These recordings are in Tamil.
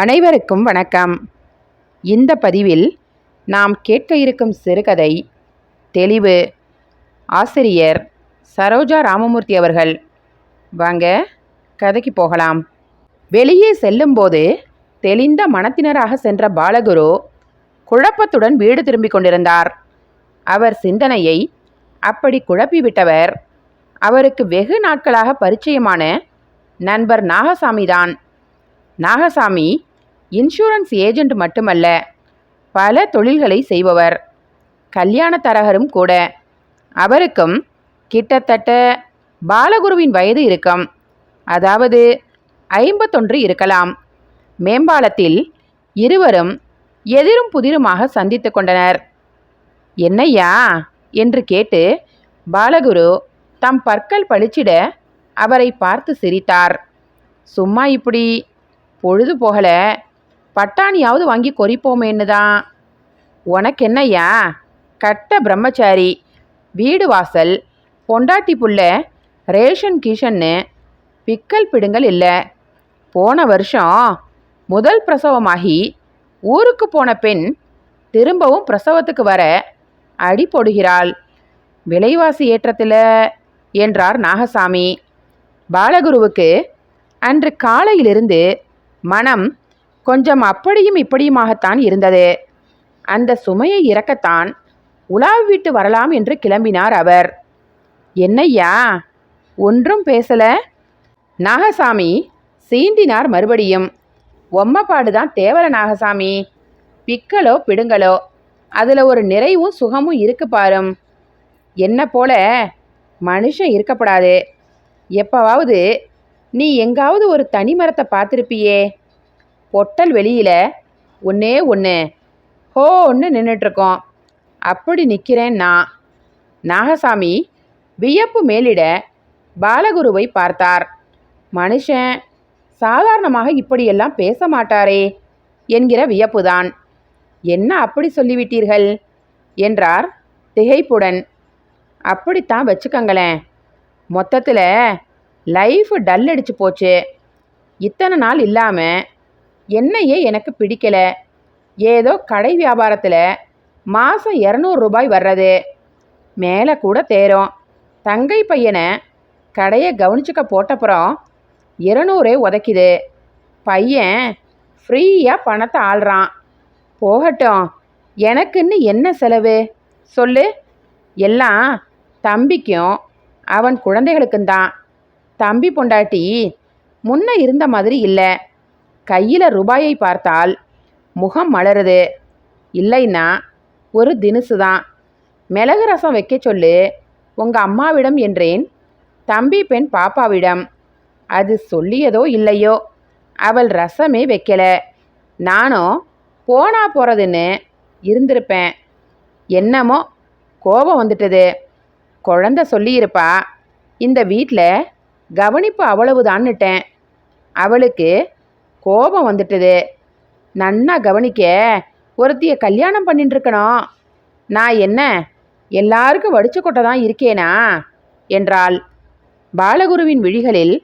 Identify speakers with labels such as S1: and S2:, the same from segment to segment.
S1: அனைவருக்கும் வணக்கம். இந்த பதிவில் நாம் கேட்க இருக்கும் சிறுகதை தெளிவு ஆசிரியர் சரோஜா ராமமூர்த்தி அவர்கள். வாங்க கதைக்கு போகலாம். வெளியே செல்லும்போது தெளிந்த மனத்தினராக சென்ற பாலகுரு குழப்பத்துடன் வீடு திரும்பிக் கொண்டிருந்தார். அவர் சிந்தனையை அப்படி குழப்பிவிட்டவர் அவருக்கு வெகு நாட்களாக பரிச்சயமான நண்பர் நாகசாமிதான். நாகசாமி இன்சூரன்ஸ் ஏஜெண்ட் மட்டுமல்ல பல தொழில்களை செய்பவர். கல்யாண தரகரும் கூட. அவருக்கும் கிட்டத்தட்ட பாலகுருவின் வயது இருக்கும். அதாவது ஐம்பத்தொன்று இருக்கலாம். மேம்பாலத்தில் இருவரும் எதிரும் புதிருமாக சந்தித்து கொண்டனர். என்னையா என்று கேட்டு பாலகுரு தம் பற்கள் பளிச்சிட அவரை பார்த்து சிரித்தார். சும்மா இப்படி பொழுது போகல. பட்டாணியாவது வாங்கி கொறிப்போமேன்னு தான் உனக்கு என்னையா கட்ட பிரம்மச்சாரி. வீடு வாசல். பொண்டாட்டி புள்ள. ரேஷன் கிஷன்னு. பிக்கல் பிடுங்கல் இல்லை. போன வருஷம் முதல் பிரசவமாகி ஊருக்கு போன பெண் திரும்பவும் பிரசவத்துக்கு வர அடி போடுகிறாள். விலைவாசி ஏற்றத்தில் என்றார் நாகசாமி. பாலகுருவுக்கு அன்று காலையிலிருந்து மனம் கொஞ்சம் அப்படியும் இப்படியுமாகத்தான் இருந்தது. அந்த சுமையை இறக்கத்தான் உலாவு வீட்டு வரலாம் என்று கிளம்பினார் அவர். என்னய்யா ஒன்றும் பேசல? நாகசாமி சீண்டினார் மறுபடியும். ஒம்மப்பாடு தான் தேவல நாகசாமி. பிக்கலோ பிடுங்கலோ அதில் ஒரு நிறைவும் சுகமும் இருக்கு பாரும். என்ன போல? மனுஷன் இருக்கப்படாது. எப்பவாவது நீ எங்காவது ஒரு தனி மரத்தை பார்த்துருப்பியே. பொட்டல் வெளியில் ஒன்னே ஒன்று ஹோ ஒன்று நின்றுட்டுருக்கோம் அப்படி நிற்கிறேன் நான். நாகசாமி வியப்பு மேலிட பாலகுருவை பார்த்தார். மனுஷன் சாதாரணமாக இப்படியெல்லாம் பேச மாட்டாரே என்கிற வியப்புதான். என்ன அப்படி சொல்லிவிட்டீர்கள்? என்றார் திகைப்புடன். அப்படித்தான் வச்சுக்கங்களேன். மொத்தத்தில் லைஃப் டல் அடிச்சு போச்சு. இத்தனை நாள் இல்லாமல் என்னையே எனக்கு பிடிக்கல. ஏதோ கடை வியாபாரத்தில் மாதம் இரநூறு ரூபாய் வர்றது. மேலே கூட தேரும் தங்கை பையனை கடையை கவனிச்சுக்க போட்டப்புறம் இருநூறே உதைக்குது. பையன் ஃப்ரீயாக பணத்தை ஆள்றான். போகட்டும் எனக்குன்னு என்ன செலவு? சொல்லு. எல்லாம் தம்பிக்கும் அவன் குழந்தைகளுக்கும் தான். தம்பி பொண்டாட்டி முன்ன இருந்த மாதிரி இல்லை. கையில் ரூபாயை பார்த்தால் முகம் மலருது. இல்லைன்னா ஒரு தினுசு தான் மிளகு ரசம் வைக்க சொல்லு. உங்கள் அம்மாவிடம் என்றேன். தம்பி பெண் பாப்பாவிடம். அது சொல்லியதோ இல்லையோ? அவள் ரசமே வைக்கல. நானும் போனா போகிறதுன்னு இருந்திருப்பேன். என்னமோ கோபம் வந்துட்டது. குழந்த சொல்லியிருப்பா இந்த வீட்டில் கவனிப்பு அவ்வளவுதான்னுட்டேன். அவளுக்கு கோபம் வந்துட்டுது. நன்னா கவனிக்க ஒருத்திய கல்யாணம் பண்ணிட்டுருக்கணும் நான் என்ன எல்லாருக்கும் வடிச்ச கொட்ட தான் இருக்கேனா? என்றாள். பாலகுருவின் விழிகளில்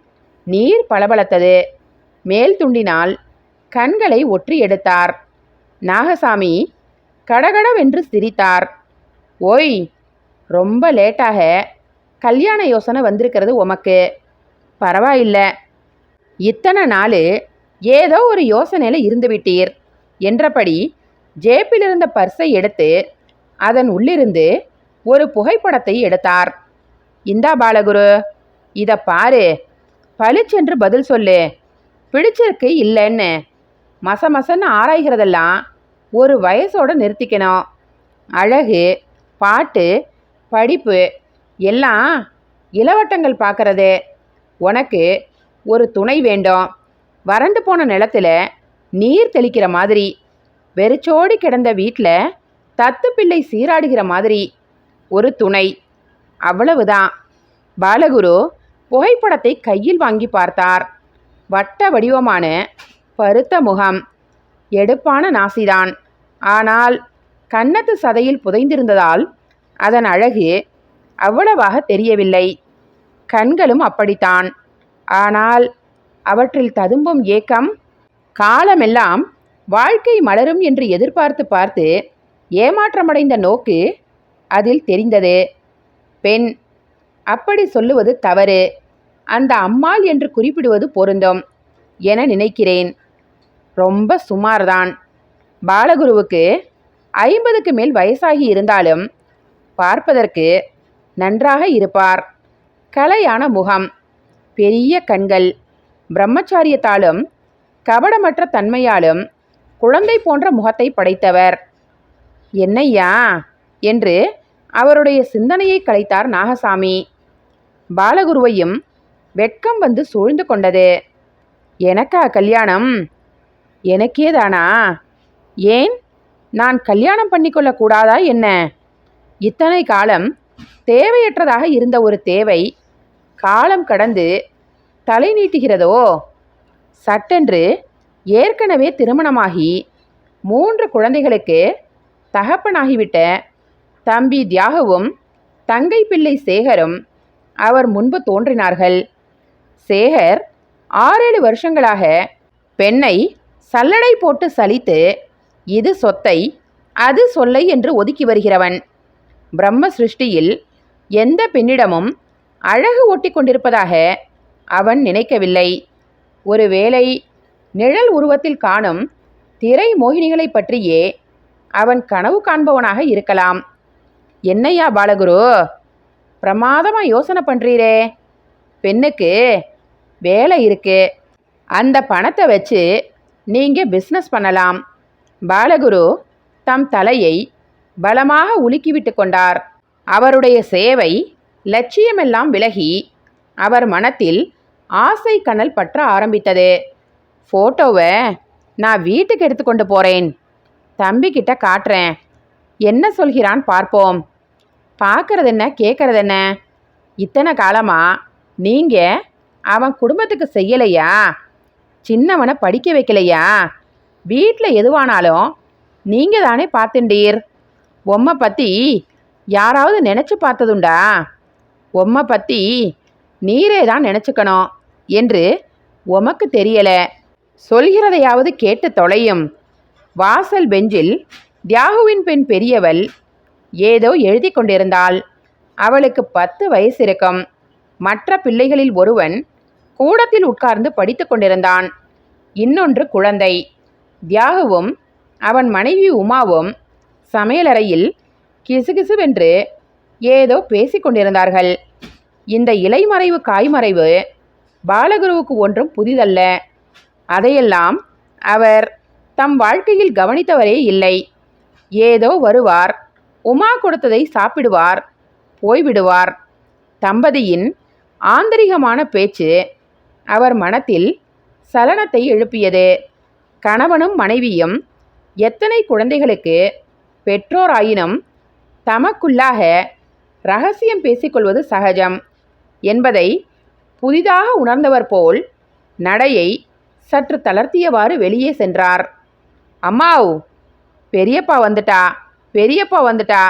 S1: நீர் பளபளத்தது. மேல் துண்டினால் கண்களை ஒற்றி எடுத்தார். நாகசாமி கடகடவென்று சிரித்தார். ஓய் ரொம்ப லேட்டாக கல்யாண யோசனை வந்திருக்கிறது உமக்கு. பரவாயில்லை. இத்தனை நாள் ஏதோ ஒரு யோசனையில் இருந்துவிட்டீர் என்றபடி ஜேப்பில் இருந்த பர்ஸை எடுத்து அதன் உள்ளிருந்து ஒரு புகைப்படத்தை எடுத்தார். இந்தா பாலகுரு இதை பாரு. பளிச்சென்று பதில் சொல்லு. பிடிச்சிருக்கு இல்லைன்னு. மச மசன்னு ஆராய்கிறதெல்லாம் ஒரு வயசோடு நிறுத்திக்கணும். அழகு பாட்டு படிப்பு எல்லாம் இளவட்டங்கள் பார்க்கறது. உனக்கு ஒரு துணை வேண்டும். வறண்டு போன நிலத்தில் நீர் தெளிக்கிற மாதிரி வெறிச்சோடி கிடந்த வீட்டில் தத்து பிள்ளை சீராடுகிற மாதிரி ஒரு துணை. அவ்வளவுதான். பாலகுரு புகைப்படத்தை கையில் வாங்கி பார்த்தார். வட்ட வடிவமான பருத்த முகம். எடுப்பான நாசிதான். ஆனால் கன்னத்து சதையில் புதைந்திருந்ததால் அதன் அழகு அவ்வளவாக தெரியவில்லை. கண்களும் அப்படித்தான். ஆனால் அவற்றில் ததும்பும் ஏக்கம் காலமெல்லாம் வாழ்க்கை மலரும் என்று எதிர்பார்த்து பார்த்து ஏமாற்றமடைந்த நோக்கு அதில் தெரிந்தது. பெண் அப்படி சொல்லுவது தவறு. அந்த அம்மாள் என்று குறிப்பிடுவது பொருந்தும் என நினைக்கிறேன். ரொம்ப சுமார்தான். பாலகுருவுக்கு ஐம்பதுக்கு மேல் வயசாகி இருந்தாலும் பார்ப்பதற்கு நன்றாக இருப்பார். கலையான முகம் பெரிய கண்கள் பிரம்மச்சாரியத்தாலும் கபடமற்ற தன்மையாலும் குழந்தை போன்ற முகத்தை படைத்தவர். என்னையா என்று அவருடைய சிந்தனையை கலைத்தார் நாகசாமி. பாலகுருவையும் வெட்கம் வந்து சூழ்ந்து கொண்டது. எனக்கா கல்யாணம்? எனக்கேதானா ஏன்? நான் கல்யாணம் பண்ணிக்கொள்ளக்கூடாதா என்ன? இத்தனை காலம் தேவையற்றதாக இருந்த ஒரு தேவை காலம் கடந்து தலை நீட்டுகிறதோ? சட்டென்று ஏற்கனவே திருமணமாகி மூன்று குழந்தைகளுக்கு தகப்பனாகிவிட்ட தம்பி தியாகவும் தங்கை பிள்ளை சேகரும் அவர் முன்பு தோன்றினார்கள். சேகர் ஆறேழு வருஷங்களாக பெண்ணை சல்லடை போட்டு சலித்து இது சொத்தை அது சொல்லை என்று ஒதுக்கி வருகிறவன். பிரம்ம சிருஷ்டியில் எந்த பெண்ணிடமும் அழகு ஒட்டி கொண்டிருப்பதாக அவன் நினைக்கவில்லை. ஒருவேளை நிழல் உருவத்தில் காணும் திரை மோகினிகளைப் பற்றியே அவன் கனவு காண்பவனாக இருக்கலாம். என்னையா பாலகுரு? பிரமாதமாக யோசனை பண்ணுறீரே பெண்ணுக்கு வேலை இருக்கு. அந்த பணத்தை வச்சு நீங்கள் பிஸ்னஸ் பண்ணலாம். பாலகுரு தம் தலையை பலமாக உலுக்கிவிட்டு கொண்டார். அவருடைய சேவை லட்சியமெல்லாம் விலகி அவர் மனத்தில் ஆசை கனல் பற்ற ஆரம்பித்தது. ஃபோட்டோவை நான் வீட்டுக்கு எடுத்துக்கொண்டு போகிறேன் தம்பிக்கிட்ட காட்டுறேன். என்ன சொல்கிறான் பார்ப்போம். பார்க்கறது என்ன கேட்கறது என்ன? இத்தனை காலமா நீங்கள் அவன் குடும்பத்துக்கு செய்யலையா? சின்னவனை படிக்க வைக்கலையா? வீட்டில் எதுவானாலும் நீங்கள் தானே பார்த்துண்டீர். உம்மை பற்றி யாராவது நினச்சி பார்த்ததுண்டா? உம்மை பற்றி நீரே தான் நினச்சிக்கணும் என்று உமக்கு தெரியல. சொல்கிறதையாவது கேட்டு தொலையும். வாசல் பெஞ்சில் தியாகுவின் பெண் பெரியவள் ஏதோ எழுதி கொண்டிருந்தாள். அவளுக்கு பத்து வயசு இருக்கும். மற்ற பிள்ளைகளில் ஒருவன் கூடத்தில் உட்கார்ந்து படித்து கொண்டிருந்தான். இன்னொன்று குழந்தை. தியாகுவும் அவன் மனைவி உமாவும் சமையலறையில் கிசுகிசுவென்று ஏதோ பேசிக்கொண்டிருந்தார்கள் இந்த இலைமறைவு காய்மறைவு பாலகுருவுக்கு ஒன்றும் புதிதல்ல. அதையெல்லாம் அவர் தம் வாழ்க்கையில் கவனித்தவரே இல்லை. ஏதோ வருவார் உமா கொடுத்ததை சாப்பிடுவார் போய்விடுவார். தம்பதியின் ஆந்தரிகமான பேச்சு அவர் மனத்தில் சலனத்தை எழுப்பியது. கணவனும் மனைவியும் எத்தனை குழந்தைகளுக்கு பெற்றோராயினும் தமக்குள்ளாக ரகசியம் பேசிக்கொள்வது சகஜம். என்பதை புதிதாக உணர்ந்தவர் போல் நடையை சற்று தளர்த்தியவாறு வெளியே சென்றார். அம்மாவ் பெரியப்பா வந்துட்டா பெரியப்பா வந்துட்டா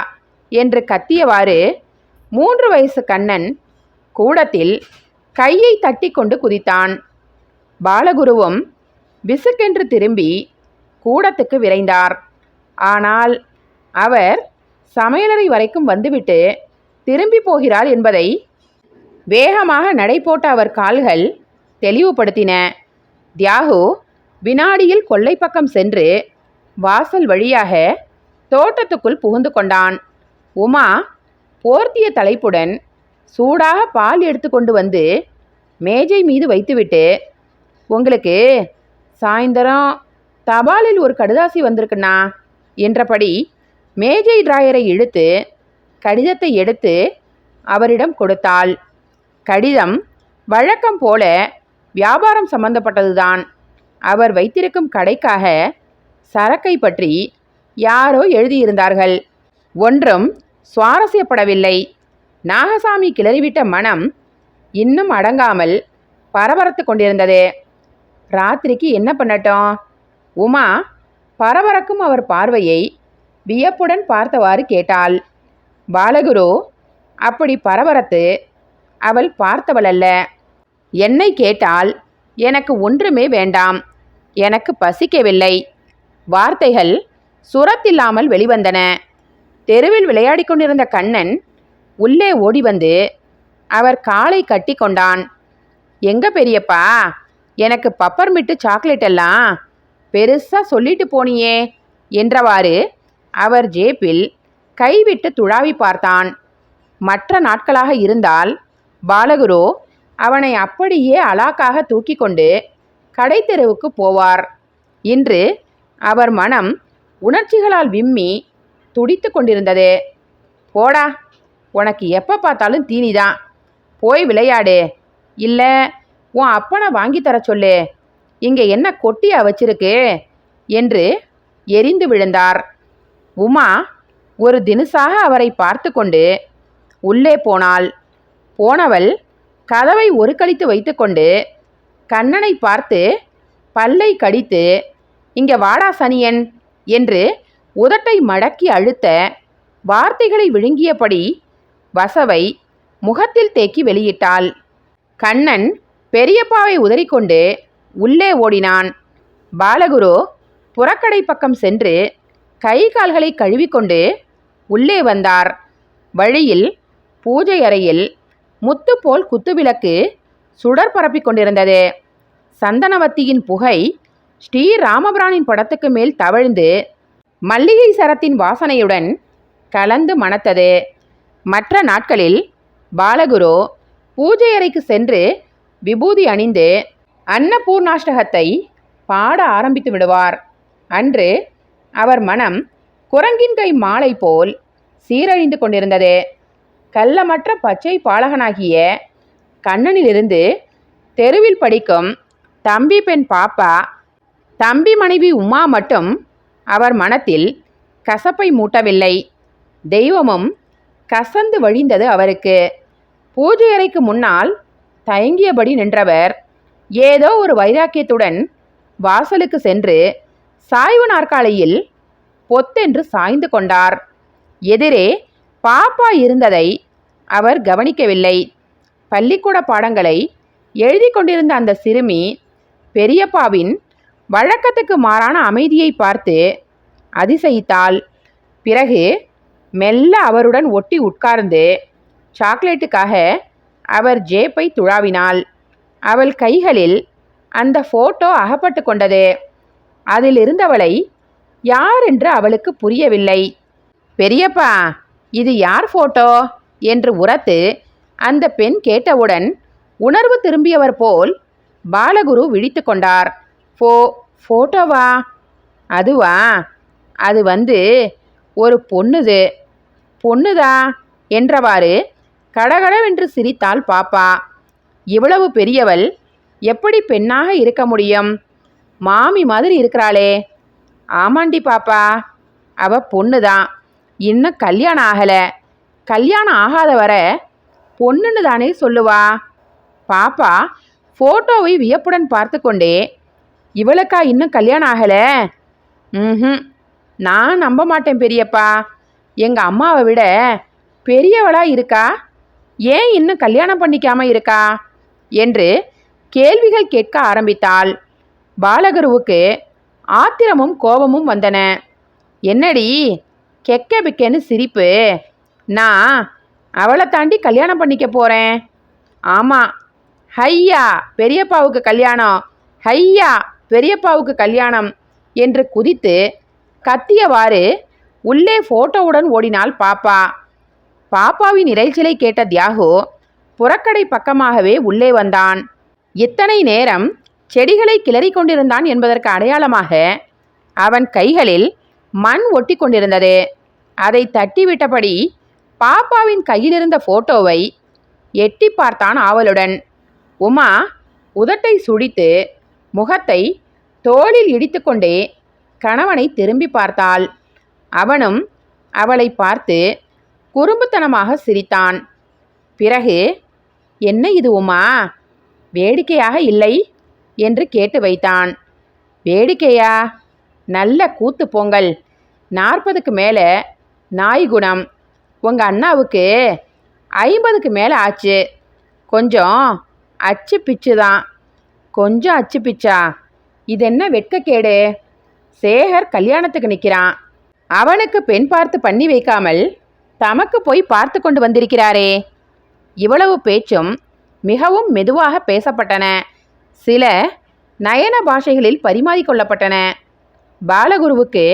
S1: என்று கத்தியவாறு மூன்று வயசு கண்ணன் கூடத்தில் கையை தட்டி கொண்டு குதித்தான். பாலகுருவும் விசுக்கென்று திரும்பி கூடத்துக்கு விரைந்தார். ஆனால் அவர் சமையலறை வரைக்கும் வந்துவிட்டு திரும்பி போகிறார் என்பதை வேகமாக நடை போட்ட அவர் கால்கள் தெளிவுபடுத்தின. தியாகு வினாடியில் கொள்ளை பக்கம் சென்று வாசல் வழியாக தோட்டத்துக்குள் புகுந்து கொண்டான். உமா போர்த்திய தலைப்புடன் சூடாக பால் எடுத்து கொண்டு வந்து மேஜை மீது வைத்துவிட்டு உங்களுக்கு சாயந்தரம் தபாலில் ஒரு கடுதாசி வந்திருக்குண்ணா என்றபடி மேஜை டிராயரை இழுத்து கடிதத்தை எடுத்து அவரிடம் கொடுத்தாள். கடிதம் வழக்கம் போல வியாபாரம் சம்பந்தப்பட்டதுதான். அவர் வைத்திருக்கும் கடைக்காக சரக்கை பற்றி யாரோ எழுதியிருந்தார்கள். ஒன்றும் சுவாரஸ்யப்படவில்லை. நாகசாமி கிளறிவிட்ட மனம் இன்னும் அடங்காமல் பரபரத்து கொண்டிருந்தது. ராத்திரிக்கு என்ன பண்ணட்டும்? உமா பரபரக்கும் அவர் பார்வையை வியப்புடன் பார்த்தவாறு கேட்டாள். பாலகுரு அப்படி பரபரத்து அவள் பார்த்தவளல்ல என்னை கேட்டால் எனக்கு ஒன்றுமே வேண்டாம். எனக்கு பசிக்கவில்லை. வார்த்தைகள் சுரத்தில்லாமல் வெளிவந்தன. தெருவில் விளையாடி கொண்டிருந்த கண்ணன் உள்ளே ஓடி வந்து அவர் காலை கட்டி கொண்டான். எங்க பெரியப்பா எனக்கு பப்பர்மிட்டு சாக்லேட் எல்லாம் பெருசாக சொல்லிட்டு போனியே என்றவாறு அவர் ஜேப்பில் கைவிட்டு துழாவி பார்த்தான். மற்ற நாட்களாக இருந்தால் பாலகுரு அவனை அப்படியே அலாக்காக தூக்கி கொண்டு கடைத்தெருவுக்கு போவார். இன்று அவர் மனம் உணர்ச்சிகளால் விம்மி துடித்து கொண்டிருந்தது. போடா உனக்கு எப்போ பார்த்தாலும் தீனிதான். போய் விளையாடு. இல்லை உன் அப்பனை வாங்கி தர சொல்லு. இங்கே என்ன கொட்டியா வச்சிருக்கு? என்று எரிந்து விழுந்தார். உமா ஒரு தினுசாக அவரை பார்த்து கொண்டு உள்ளே போனாள். போனவள் கதவை ஒரு கழித்து வைத்துக்கொண்டு கண்ணனை பார்த்து பல்லை கடித்து இங்கே வாடா சனியன் என்று உதட்டை மடக்கி அழுத்த வார்த்தைகளை விழுங்கியபடி வசவை முகத்தில் தேக்கி வெளியிட்டாள். கண்ணன் பெரியப்பாவை உதறிக்கொண்டு உள்ளே ஓடினான். பாலகுரு புறக்கடை பக்கம் சென்று கை கால்களை கழுவிக்கொண்டு உள்ளே வந்தார். வழியில் பூஜை அறையில் முத்து போல் குத்துவிளக்கு சுடர் பரப்பி கொண்டிருந்தது. சந்தனவத்தியின் புகை ஸ்ரீ ராமபிரானின் படத்துக்கு மேல் தவழ்ந்து மல்லிகை சரத்தின் வாசனையுடன் கலந்து மணத்தது. மற்ற நாட்களில் பாலகுரு பூஜை அறைக்கு சென்று விபூதி அணிந்து அன்னபூர்ணாஷ்டகத்தை பாட ஆரம்பித்து விடுவார். அன்று அவர் மனம் குரங்கின் கை மாலை போல் சீரழிந்து கொண்டிருந்தது. கள்ளமற்ற பச்சை பாலகனாகிய கண்ணனிலிருந்து தெருவில் படிக்கும் தம்பி பெண் பாப்பா தம்பி மனைவி உமா மட்டும் அவர் மனத்தில் கசப்பை மூட்டவில்லை. தெய்வமும் கசந்து வழிந்தது அவருக்கு. பூஜை அறைக்கு முன்னால் தயங்கியபடி நின்றவர் ஏதோ ஒரு வைராக்கியத்துடன் வாசலுக்கு சென்று சாய்வு நாற்காலியில் பொத்தென்று சாய்ந்து கொண்டார். எதிரே பாப்பா இருந்ததை அவர் கவனிக்கவில்லை. பள்ளிக்கூட பாடங்களை எழுதி கொண்டிருந்த அந்த சிறுமி பெரியப்பாவின் வழக்கத்துக்கு மாறான அமைதியை பார்த்து அதிசயித்தாள். பிறகு மெல்ல அவருடன் ஒட்டி உட்கார்ந்து சாக்லேட்டுக்காக அவர் ஜேப்பை துழாவினாள். அவள் கைகளில் அந்த ஃபோட்டோ அகப்பட்டு கொண்டது. அதில் இருந்தவளை யார் என்று அவளுக்கு புரியவில்லை. பெரியப்பா இது யார் ஃபோட்டோ என்று உரத்து அந்த பெண் கேட்டவுடன் உணர்வு திரும்பியவர் போல் பாலகுரு விழித்து கொண்டார். ஃபோ ஃபோட்டோவா அதுவா? அது வந்து ஒரு பொண்ணுது. பொண்ணுதா? என்றவாறு கடகடவென்று சிரித்தாள் பாப்பா. இவ்வளவு பெரியவள் எப்படி பெண்ணாக இருக்க முடியும்? மாமி மாதிரி இருக்கிறாளே. ஆமாண்டி பாப்பா. அவ பொண்ணுதான் இன்னும் கல்யாணம் ஆகலை. கல்யாணம் ஆகாத வர பொண்ணுன்னு தானே சொல்லுவா? பாப்பா ஃபோட்டோவை வியப்புடன் பார்த்து கொண்டே இவளுக்கா இன்னும் கல்யாணம் ஆகலை? ம் நான் நம்ப மாட்டேன் பெரியப்பா. எங்கள் அம்மாவை விட பெரியவளா இருக்கா? ஏன் இன்னும் கல்யாணம் பண்ணிக்காம இருக்கா? என்று கேள்விகள் கேட்க ஆரம்பித்தாள். பாலகுருவுக்கு ஆத்திரமும் கோபமும் வந்தன. என்னடி? கெக்க பிக்கன்னு சிரிப்பு. நான் அவளை தாண்டி கல்யாணம் பண்ணிக்க போகிறேன் ஆமாம் ஹையா பெரியப்பாவுக்கு கல்யாணம். ஹையா பெரியப்பாவுக்கு கல்யாணம் என்று குதித்து கத்தியவாறு உள்ளே ஃபோட்டோவுடன் ஓடினாள் பாப்பா. பாப்பாவின் இறைச்சலை கேட்ட தியாகு புறக்கடை பக்கமாகவே உள்ளே வந்தான். இத்தனை நேரம் செடிகளை கிளறிக் கொண்டிருந்தான் என்பதற்கு அடையாளமாக அவன் கைகளில் மண் ஒட்டி கொண்டிருந்தது. அதை தட்டிவிட்டபடி பாப்பாவின் கையிலிருந்த போட்டோவை எட்டி பார்த்தான் ஆவலுடன். உமா உதட்டை சுழித்து முகத்தை தோளில் இடித்துக்கொண்டே கணவனை திரும்பி பார்த்தாள். அவனும் அவளை பார்த்து குறும்புத்தனமாக சிரித்தான். பிறகு என்ன இது உமா? வேடிக்கையாக இல்லை? என்று கேட்டு வைத்தான். வேடிக்கையா? நல்ல கூத்து பொங்கல். நாற்பதுக்கு மேலே நாய் குணம். உங்கள் அண்ணாவுக்கு ஐம்பதுக்கு மேலே ஆச்சு. கொஞ்சம் அச்சு பிச்சு தான். கொஞ்சம் அச்சு பிச்சா. இது என்ன வெட்கக்கேடு சேகர் கல்யாணத்துக்கு நிற்கிறான் அவனுக்கு பெண் பார்த்து பண்ணி வைக்காமல் தமக்கு போய் பார்த்து கொண்டு வந்திருக்கிறாரே. இவ்வளவு பேச்சும் மிகவும் மெதுவாக பேசப்பட்டன. சில நயன பாஷைகளில் பரிமாறிக்கொள்ளப்பட்டன பாலகுருவுக்கு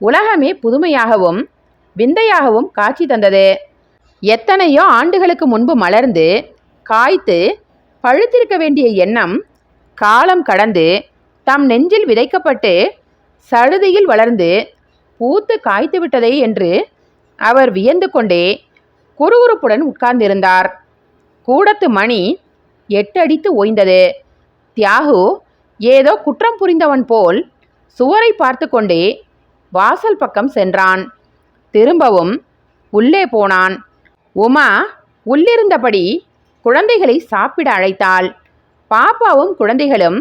S1: உலகமே புதுமையாகவும் விந்தையாகவும் காட்சி தந்தது. எத்தனையோ ஆண்டுகளுக்கு முன்பு மலர்ந்து காய்த்து பழுத்திருக்க வேண்டிய எண்ணம் காலம் கடந்து தம் நெஞ்சில் விதைக்கப்பட்டு சழுதியில் வளர்ந்து பூத்து காய்த்து விட்டதே என்று அவர் வியந்து கொண்டே குறுகுறுப்புடன் உட்கார்ந்திருந்தார். கூடத்து மணி எட்டடித்து ஓய்ந்தது. தியாகு ஏதோ குற்றம் புரிந்தவன் போல் சுவரை பார்த்து கொண்டே வாசல் பக்கம் சென்றான். திரும்பவும் உள்ளே போனான். உமா உள்ளிருந்தபடி குழந்தைகளை சாப்பிட அழைத்தாள். பாப்பாவும் குழந்தைகளும்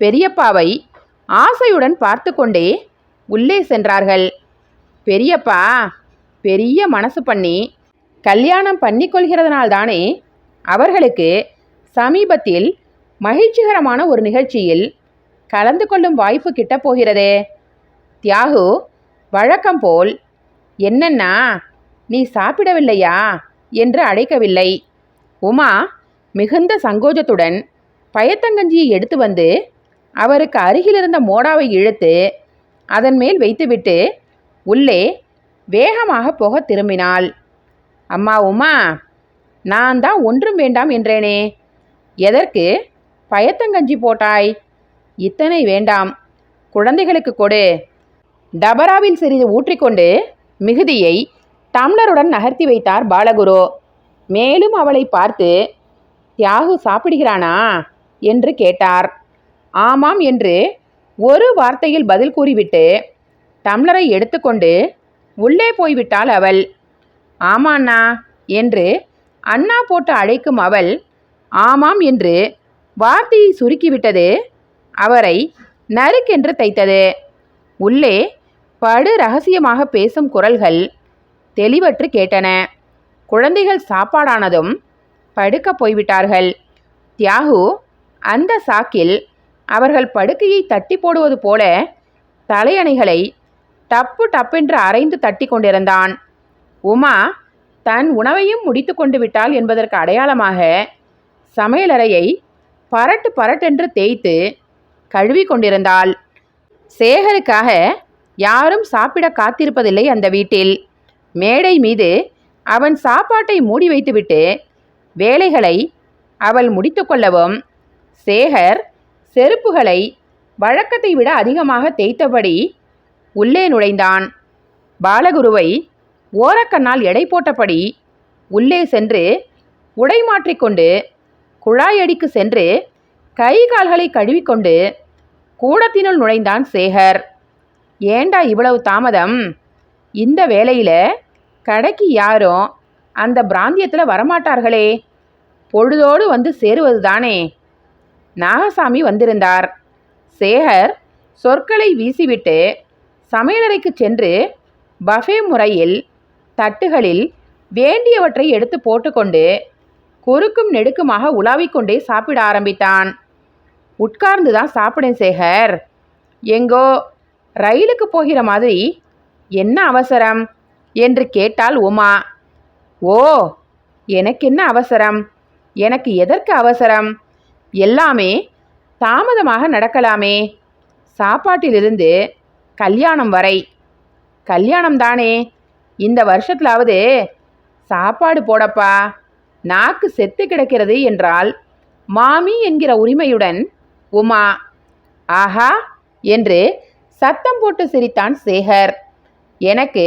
S1: பெரியப்பாவை ஆசையுடன் பார்த்து கொண்டே உள்ளே சென்றார்கள். பெரியப்பா பெரிய மனசு பண்ணி கல்யாணம் பண்ணி கொள்கிறதுனால்தானே அவர்களுக்கு சமீபத்தில் மகிழ்ச்சிகரமான ஒரு நிகழ்ச்சியில் கலந்து கொள்ளும் வாய்ப்பு கிட்டப் போகிறதே. தியாகு வழக்கம் போல் என்னன்னா நீ சாப்பிடவில்லையா என்று அழைக்கவில்லை. உமா மிகுந்த சங்கோஜத்துடன் பயத்தங்கஞ்சியை எடுத்து வந்து அவருக்கு அருகிலிருந்த மோடாவை இழுத்து அதன் மேல் வைத்துவிட்டு உள்ளே வேகமாக போக திரும்பினாள். அம்மா உமா நான் தான் ஒன்றும் வேண்டாம் என்றேனே. எதற்கு? பயத்தங்கஞ்சி போட்டாய். இத்தனை வேண்டாம். குழந்தைகளுக்கு கொடு. டபராவில் சிறிது ஊற்றிக்கொண்டு மிகுதியை டம்ளருடன் நகர்த்தி வைத்தார் பாலகுரு. மேலும் அவளை பார்த்து தியாகு சாப்பிடுகிறானா? என்று கேட்டார். ஆமாம் என்று ஒரு வார்த்தையில் பதில் கூறிவிட்டு டம்ளரை எடுத்துக்கொண்டு உள்ளே போய்விட்டாள் அவள். ஆமாண்ணா என்று அண்ணா போட்டு அழைக்கும் அவள் ஆமாம் என்று வார்த்தையை சுருக்கிவிட்டது. அவரை நறுக்கென்று தைத்தது. உள்ளே படு ரகசியமாக பேசும் குரல்கள் தெளிவற்று கேட்டன. குழந்தைகள் சாப்பாடானதும் படுக்கப் போய்விட்டார்கள். தியாகு அந்த சாக்கில் அவர்கள் படுக்கையை தட்டி போடுவது போல தலையணைகளை டப்பு டப்பென்று அரைந்து தட்டி கொண்டிருந்தான். உமா தன் உணவையும் முடித்து கொண்டு விட்டாள் என்பதற்கு அடையாளமாக சமையலறையை பரட்டு பரட்டென்று தேய்த்து கழுவி கொண்டிருந்தாள். சேகருக்காக யாரும் சாப்பிட காத்திருப்பதில்லை அந்த வீட்டில். மேடை மீது அவன் சாப்பாட்டை மூடி வைத்துவிட்டு வேலைகளை அவள் முடித்துக்கொள்ளவும் சேகர் செருப்புகளை வழக்கத்தை விட அதிகமாக தேய்த்தபடி உள்ளே நுழைந்தான். பாலகுருவை ஓரக்கண்ணால் எடை போட்டபடி உள்ளே சென்று உடை மாற்றிக்கொண்டு குழாயடிக்கு சென்று கை கால்களை கழுவிக்கொண்டு கூடத்தினுள் நுழைந்தான் சேகர். ஏண்டா இவ்வளவு தாமதம்? இந்த வேலையில் கடைக்கு யாரும் அந்த பிராந்தியத்தில் வரமாட்டார்களே. பொழுதோடு வந்து சேருவது தானே நாகசாமி வந்திருந்தார். சேகர் சொற்களை வீசிவிட்டு சமையலறைக்கு சென்று பஃபே முறையில் தட்டுகளில் வேண்டியவற்றை எடுத்து போட்டுக்கொண்டு குறுக்கும் நெடுக்குமாக உலாவிக்கொண்டே சாப்பிட ஆரம்பித்தான். உட்கார்ந்து தான் சாப்பிடேன் சேகர். எங்கோ ரயிலுக்கு போகிற மாதிரி என்ன அவசரம்? என்று கேட்டாள் உமா. ஓ எனக்கு என்ன அவசரம்? எனக்கு எதற்கு அவசரம்? எல்லாமே தாமதமாக நடக்கலாமே. சாப்பாட்டிலிருந்து கல்யாணம் வரை. கல்யாணம் தானே? இந்த வருஷத்துலாவது சாப்பாடு போடப்பா. நாக்கு செத்து கிடக்கிறது என்றால் மாமி என்கிற உரிமையுடன் உமா. ஆஹா என்று சத்தம் போட்டு சிரித்தான் சேகர். எனக்கு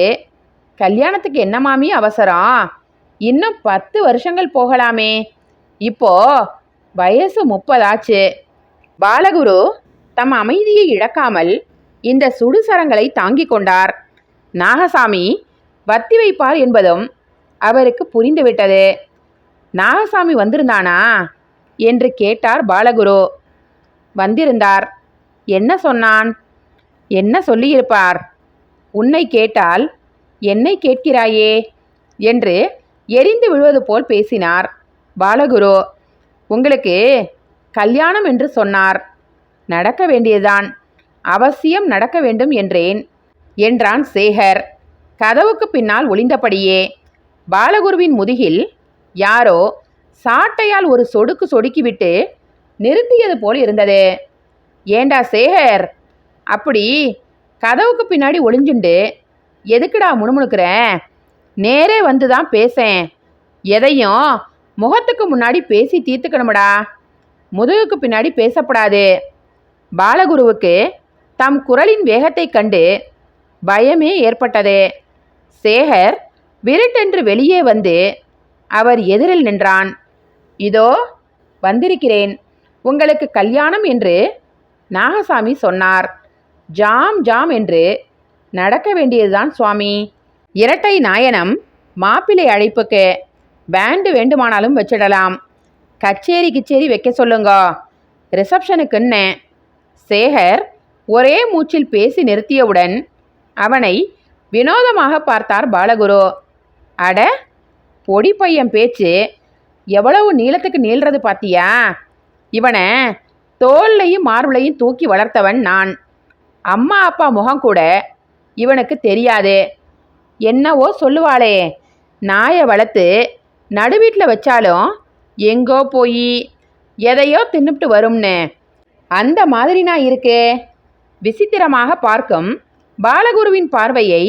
S1: கல்யாணத்துக்கு என்ன மாமி அவசரம் இன்னும் பத்து வருஷங்கள் போகலாமே. இப்போ வயசு முப்பதாச்சு. பாலகுரு தம் அமைதியை இழக்காமல் இந்த சுடுசரங்களை தாங்கிக் கொண்டார். நாகசாமி வத்தி வைப்பார் என்பதும் அவருக்கு புரிந்துவிட்டது நாகசாமி வந்திருந்தானா? என்று கேட்டார் பாலகுரு. வந்திருந்தார். என்ன சொன்னான்? என்ன சொல்லியிருப்பார்? உன்னை கேட்டால் என்னை கேட்கிறாயே? என்று எரிந்து விழுவது போல் பேசினார். பாலகுரு உங்களுக்கு கல்யாணம் என்று சொன்னார். நடக்க வேண்டியதுதான். அவசியம் நடக்க வேண்டும் என்றேன் என்றான் சேகர். கதவுக்கு பின்னால் ஒளிந்தபடியே. பாலகுருவின் முதுகில் யாரோ சாட்டையால் ஒரு சொடுக்கு சொடுக்கிவிட்டு நிறுத்தியது போல் இருந்தது. ஏண்டா சேகர் அப்படி கதவுக்கு பின்னாடி ஒளிஞ்சுண்டு எதுக்குடா முணுமுணுக்கிறேன் நேரே வந்து தான் பேசேன். எதையும் முகத்துக்கு முன்னாடி பேசி தீர்த்துக்கணுமடா. முதுகுக்கு பின்னாடி பேசப்படாது. பாலகுருவுக்கு தம் குரலின் வேகத்தைக் கண்டு பயமே ஏற்பட்டது. சேகர் விருட்டென்று வெளியே வந்து அவர் எதிரில் நின்றான். இதோ வந்திருக்கிறேன். உங்களுக்கு கல்யாணம் என்று நாகசாமி சொன்னார். ஜாம் ஜாம் என்று நடக்க வேண்டியதுதான் சுவாமி. இரட்டை நாயனம் மாப்பிள்ளை அழைப்புக்கு பேண்டு வேண்டுமானாலும் வச்சிடலாம். கச்சேரி கிச்சேரி வைக்க சொல்லுங்க. ரிசப்ஷனுக்குன்னு சேகர் ஒரே மூச்சில் பேசி நிறுத்தியவுடன் அவனை வினோதமாக பார்த்தார் பாலகுரு. அட பொடி பையன் பேச்சு எவ்வளவு நீளத்துக்கு நீள்றது பாத்தியா? இவனை தோல்லையும் மார்பிளையும் தூக்கி வளர்த்தவன் நான். அம்மா அப்பா முகம் கூட இவனுக்கு தெரியாது. என்னவோ சொல்லுவாளே. நாயை வளர்த்து நடுவீட்டில் வச்சாலும் எங்கோ போய் எதையோ தின்னுப்ட்டு வரும்னு. அந்த மாதிரி நான் இருக்கே. விசித்திரமாக பார்க்கும் பாலகுருவின் பார்வையை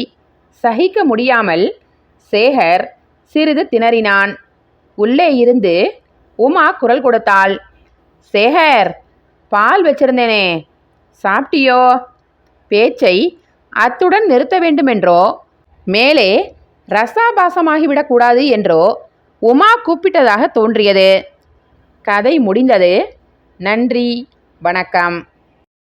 S1: சகிக்க முடியாமல் சேகர் சிறிது திணறினான். உள்ளே இருந்து உமா குரல் கொடுத்தாள். சேகர் பால் வச்சிருந்தேனே. சாப்பிட்டியோ? பேச்சை அத்துடன் நிறுத்த வேண்டுமென்றோ? மேலே ரசாபாசமாகிவிடக்கூடாது என்றோ உமா கூப்பிட்டதாக தோன்றியது. கதை முடிந்தது. நன்றி. வணக்கம்.